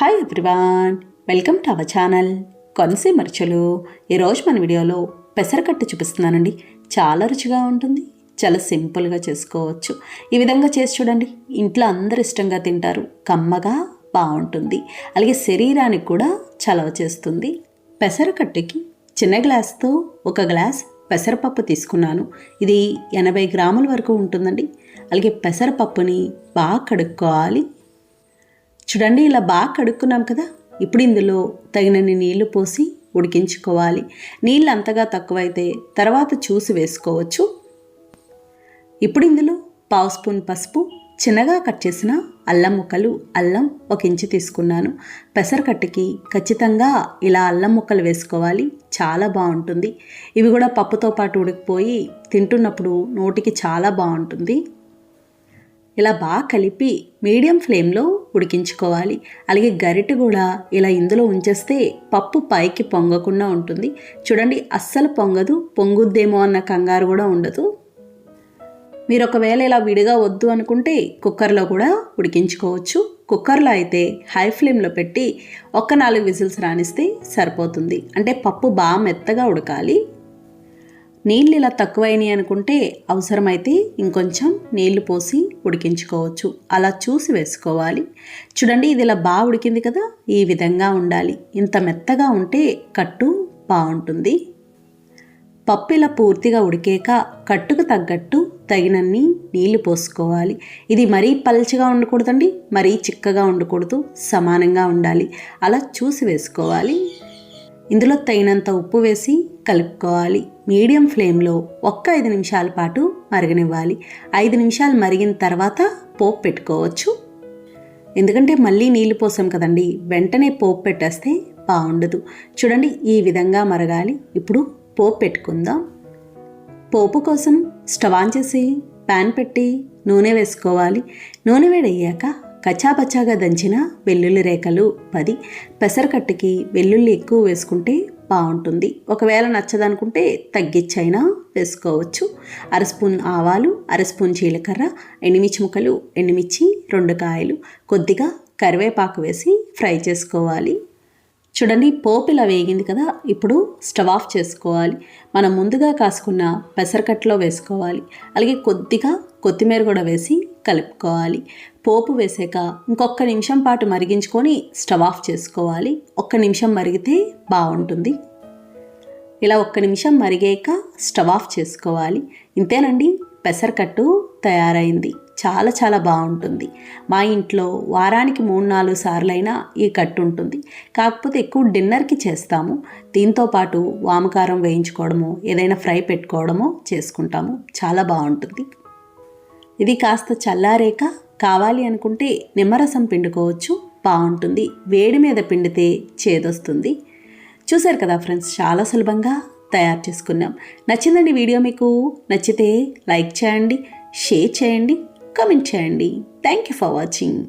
Hi everyone welcome to our channel కొనసీ మరచలు. ఈరోజు మన వీడియోలో పెసరకట్టు చూపిస్తున్నానండి. చాలా రుచిగా ఉంటుంది. చాలా సింపుల్గా చేసుకోవచ్చు. ఈ విధంగా చేసి చూడండి. ఇంట్లో అందరు ఇష్టంగా తింటారు. కమ్మగా బాగుంటుంది. అలాగే శరీరానికి కూడా చలవ చేస్తుంది. పెసరకట్టుకి చిన్న గ్లాస్తో ఒక గ్లాస్ పెసరపప్పు తీసుకున్నాను. ఇది ఎనభై గ్రాముల వరకు ఉంటుందండి. అలాగే పెసరపప్పుని బాగా కడుక్కోవాలి. చూడండి ఇలా బాగా కడుక్కున్నాం కదా. ఇప్పుడు ఇందులో తగినన్ని నీళ్ళు పోసి ఉడికించుకోవాలి. నీళ్ళు అంతగా తక్కువైతే తర్వాత చూసి వేసుకోవచ్చు. ఇప్పుడు ఇందులో పావు స్పూన్ పసుపు చిన్నగా కట్ చేసిన అల్లం ముక్కలు అల్లం ఒక ఇంచు తీసుకున్నాను. పెసరకట్టుకి ఖచ్చితంగా ఇలా అల్లం ముక్కలు వేసుకోవాలి. చాలా బాగుంటుంది. ఇవి కూడా పప్పుతో పాటు ఉడికిపోయి తింటున్నప్పుడు నోటికి చాలా బాగుంటుంది. ఇలా బాగా కలిపి మీడియం ఫ్లేమ్లో ఉడికించుకోవాలి. అలాగే గరిటె కూడా ఇలా ఇందులో ఉంచేస్తే పప్పు పైకి పొంగకుండా ఉంటుంది. చూడండి అస్సలు పొంగదు పొంగుద్దేమో అన్న కంగారు కూడా ఉండదు. మీరు ఒకవేళ ఇలా విడిగా వద్దు అనుకుంటే కుక్కర్లో కూడా ఉడికించుకోవచ్చు. కుక్కర్లో అయితే హై ఫ్లేమ్లో పెట్టి ఒక్క నాలుగు విజిల్స్ రాణిస్తే సరిపోతుంది. అంటే పప్పు బాగా మెత్తగా ఉడకాలి. నీళ్ళు ఇలా తక్కువైనాయి అనుకుంటే అవసరమైతే ఇంకొంచెం నీళ్ళు పోసి ఉడికించుకోవచ్చు. అలా చూసి వేసుకోవాలి. చూడండి ఇది ఇలా బాగా ఉడికింది కదా ఈ విధంగా ఉండాలి. ఇంత మెత్తగా ఉంటే కట్టు బాగుంటుంది. పప్పు ఇలా పూర్తిగా ఉడికాక కట్టుకు తగ్గట్టు తగినన్ని నీళ్ళు పోసుకోవాలి. ఇది మరీ పల్చగా ఉండకూడదండి మరీ చిక్కగా ఉండకూడదు సమానంగా ఉండాలి. అలా చూసి వేసుకోవాలి. ఇందులో తగినంత ఉప్పు వేసి కలుపుకోవాలి. మీడియం ఫ్లేమ్లో ఒక్క ఐదు నిమిషాల పాటు మరగనివ్వాలి. ఐదు నిమిషాలు మరిగిన తర్వాత పోపు పెట్టుకోవచ్చు. ఎందుకంటే మళ్ళీ నీళ్ళు పోసాం కదండి వెంటనే పోపు పెట్టేస్తే బాగుండదు. చూడండి ఈ విధంగా మరగాలి. ఇప్పుడు పోపు పెట్టుకుందాం. పోపు కోసం స్టవ్ ఆన్ చేసి ప్యాన్ పెట్టి నూనె వేసుకోవాలి. నూనె వేడయ్యాక కచ్చాపచ్చాగా దంచిన వెల్లుల్లి రేఖలు పది. పెసరకట్టుకి వెల్లుల్లి ఎక్కువ వేసుకుంటే బాగుంటుంది. ఒకవేళ నచ్చదనుకుంటే తగ్గించైనా వేసుకోవచ్చు. అర స్పూన్ ఆవాలు అర స్పూన్ జీలకర్ర ఎండుమిర్చి ముక్కలు ఎండుమిర్చి రెండు కాయలు కొద్దిగా కరివేపాకు వేసి ఫ్రై చేసుకోవాలి. చూడండి పోపు ఇలా వేగింది కదా ఇప్పుడు స్టవ్ ఆఫ్ చేసుకోవాలి. మనం ముందుగా కాసుకున్న పెసరకట్లో వేసుకోవాలి. అలాగే కొద్దిగా కొత్తిమీర కూడా వేసి కలుపుకోవాలి. పోపు వేసాక ఇంకొక నిమిషం పాటు మరిగించుకొని స్టవ్ ఆఫ్ చేసుకోవాలి. ఒక్క నిమిషం మరిగితే బాగుంటుంది. ఇలా ఒక్క నిమిషం మరిగాక స్టవ్ ఆఫ్ చేసుకోవాలి. ఇంతేనండి పెసరకట్టు తయారైంది. చాలా చాలా బాగుంటుంది. మా ఇంట్లో వారానికి మూడు నాలుగు సార్లైనా ఈ కట్టు ఉంటుంది. కాకపోతే ఎక్కువ డిన్నర్కి చేస్తాము. దీంతో పాటు వామకారం వేయించుకోవడము ఏదైనా ఫ్రై పెట్టుకోవడమో చేసుకుంటాము. చాలా బాగుంటుంది. ఇది కాస్త చల్లారేక కావాలి అనుకుంటే నిమ్మరసం పిండుకోవచ్చు. బాగుంటుంది. వేడి మీద పిండితే చేదొస్తుంది. చూశారు కదా ఫ్రెండ్స్ చాలా సులభంగా తయారు చేసుకున్నాం. నచ్చిందండి వీడియో మీకు? నచ్చితే లైక్ చేయండి షేర్ చేయండి కామెంట్ చేయండి. Thank you for watching.